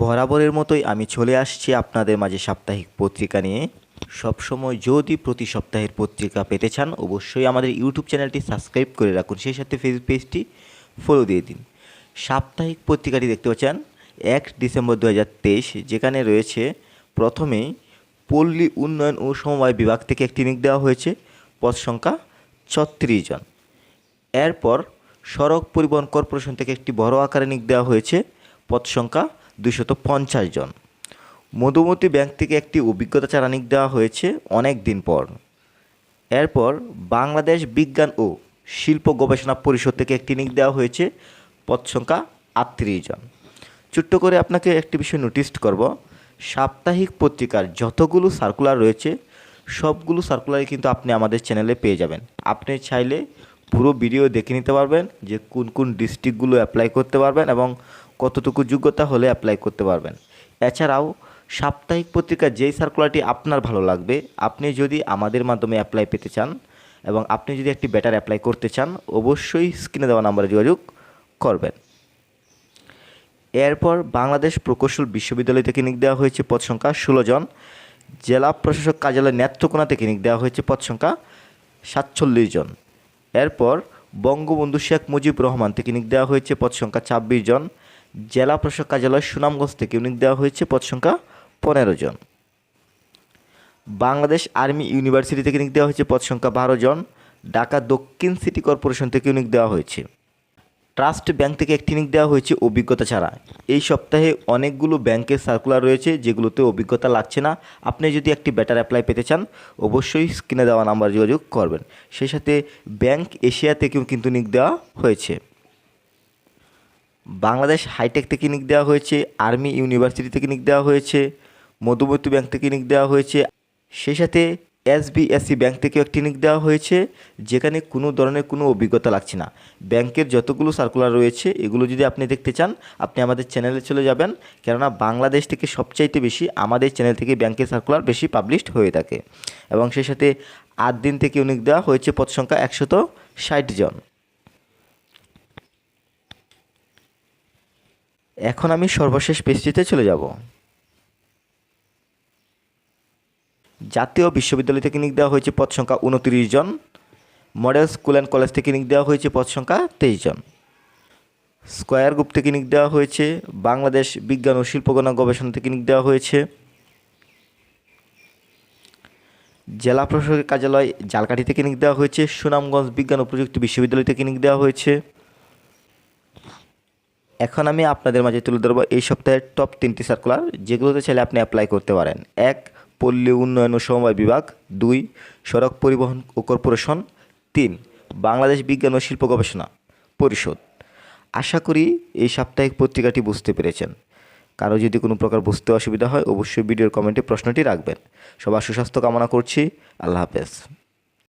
বরাবরের মতোই আমি চলে আসছি আপনাদের মাঝে সাপ্তাহিক পত্রিকা নিয়ে। সবসময় যদি প্রতি সপ্তাহের পত্রিকা পেতে চান, অবশ্যই আমাদের ইউটিউব চ্যানেলটি সাবস্ক্রাইব করে রাখুন। সেই সাথে ফেসবুক পেজটি ফলো দিয়ে দিন। সাপ্তাহিক পত্রিকাটি দেখতে পাচ্ছেন, এক ডিসেম্বর দু হাজার তেইশ, যেখানে রয়েছে প্রথমেই পল্লী উন্নয়ন ও সমবায় বিভাগ থেকে একটি নিক দেওয়া হয়েছে, পদ সংখ্যা ছত্রিশ জন। এরপর সড়ক পরিবহন কর্পোরেশন থেকে একটি বড় আকারে নিক দেওয়া হয়েছে, পদ সংখ্যা দুশত পঞ্চাশ জন। মধুমতি ব্যাংক থেকে একটি অভিজ্ঞতা চারা নিক দেওয়া হয়েছে অনেক দিন পর। এরপর বাংলাদেশ বিজ্ঞান ও শিল্প গবেষণা পরিষদ থেকে একটি নিক দেওয়া হয়েছে, পদ সংখ্যা আটত্রিশ জন। ছোট্ট করে আপনাকে একটি বিষয় নোটিস করব। সাপ্তাহিক পত্রিকার যতগুলো সার্কুলার রয়েছে, সবগুলো সার্কুলারই কিন্তু আপনি আমাদের চ্যানেলে পেয়ে যাবেন। আপনি চাইলে পুরো ভিডিও দেখে নিতে পারবেন যে কোন কোন ডিস্ট্রিক্টগুলো অ্যাপ্লাই করতে পারবেন এবং কতটুকু যোগ্যতা হলে অ্যাপ্লাই করতে পারবেন। এছাড়াও, সাপ্তাহিক পত্রিকার যেই সার্কুলারটি আপনার ভালো লাগবে, আপনি যদি আমাদের মাধ্যমে অ্যাপ্লাই পেতে চান এবং আপনি যদি একটি বেটার অ্যাপ্লাই করতে চান, অবশ্যই স্ক্রিনে দেওয়া নাম্বারে যোগাযোগ করবেন। এরপর বাংলাদেশ প্রকৌশল বিশ্ববিদ্যালয় থেকে নিক দেওয়া হয়েছে পদ সংখ্যা ষোলো জন। জেলা প্রশাসক কার্যালয় নেত্রকোনা থেকে নিক দেওয়া হয়েছে পদ সংখ্যা সাতচল্লিশ জন। এরপর বঙ্গবন্ধু শেখ মুজিবুর রহমান থেকে নিক দেওয়া হয়েছে পদ সংখ্যা ছাব্বিশ জন। জেলা প্রশাসক কার্যালয় সুনামগঞ্জ থেকে নিক দেওয়া হয়েছে পদ সংখ্যা পনেরো জন। বাংলাদেশ আর্মি ইউনিভার্সিটি থেকে নিক দেওয়া হয়েছে পদ সংখ্যা বারো জন। ঢাকা দক্ষিণ সিটি কর্পোরেশন থেকে নিক দেওয়া হয়েছে। ট্রাস্ট ব্যাংক থেকে একটি নিক দেওয়া হয়েছে অভিজ্ঞতা ছাড়া। এই সপ্তাহে অনেকগুলো ব্যাংকের সার্কুলার রয়েছে যেগুলোতে অভিজ্ঞতা লাগছে না। আপনি যদি একটি বেটার অ্যাপ্লাই পেতে চান, অবশ্যই স্ক্রিনে দেওয়া নাম্বার যোগাযোগ করবেন। সেই সাথে ব্যাংক এশিয়া থেকেও কিন্তু নিক দেওয়া হয়েছে। বাংলাদেশ হাইটেক থেকে নিক দেওয়া হয়েছে, আর্মি ইউনিভার্সিটি থেকে নিক দেওয়া হয়েছে মধুমতি ব্যাংক থেকে নিক দেওয়া হয়েছে। সেই সাথে এসবিএসসি ব্যাংক থেকেও একটি নিক দেওয়া হয়েছে, যেখানে কোনো ধরনের কোনো অভিজ্ঞতা লাগছে না। ব্যাংকের যতগুলো সার্কুলার রয়েছে, এগুলো যদি আপনি দেখতে চান, আপনি আমাদের চ্যানেলে চলে যাবেন। কেননা বাংলাদেশ থেকে সবচাইতে বেশি আমাদের চ্যানেল থেকে ব্যাংকের সার্কুলার বেশি পাবলিশড হয়ে থাকে। এবং সেই সাথে আট দিন থেকে নিক দেওয়া হয়েছে, পদ সংখ্যা একশত ষাট জন। এখন আমি সর্বশেষ পেজটিতে চলে যাব। জাতীয় বিশ্ববিদ্যালয় থেকে নিক দেওয়া হয়েছে পদ সংখ্যা উনত্রিশ জন। মডেল স্কুল অ্যান্ড কলেজ থেকে নিক দেওয়া হয়েছে পদ সংখ্যা তেইশ জন। স্কোয়ার গ্রুপ থেকে নিক দেওয়া হয়েছে, বাংলাদেশ বিজ্ঞান ও শিল্পকণা গবেষণা থেকে নিক দেওয়া হয়েছে। জেলা প্রশাসকের কার্যালয় জালকাঠি থেকে নিক দেওয়া হয়েছে, সুনামগঞ্জ বিজ্ঞান ও প্রযুক্তি বিশ্ববিদ্যালয় থেকে নিক দেওয়া হয়েছে। এখন আমি আপনাদের মাঝে তুলে ধরবো এই সপ্তাহের টপ তিনটি সার্কুলার যেগুলোতে চাইলে আপনি অ্যাপ্লাই করতে পারেন। এক, পল্লী উন্নয়ন ও সমবায় বিভাগ। দুই, সড়ক পরিবহন ও কর্পোরেশন। তিন, বাংলাদেশ বিজ্ঞান ও শিল্প গবেষণা পরিষদ। আশা করি এই সাপ্তাহিক পত্রিকাটি বুঝতে পেরেছেন। কারও যদি কোনো প্রকার বুঝতে অসুবিধা হয়, অবশ্যই ভিডিওর কমেন্টে প্রশ্নটি রাখবেন। সবার সুস্বাস্থ্য কামনা করছি। আল্লাহ হাফেজ।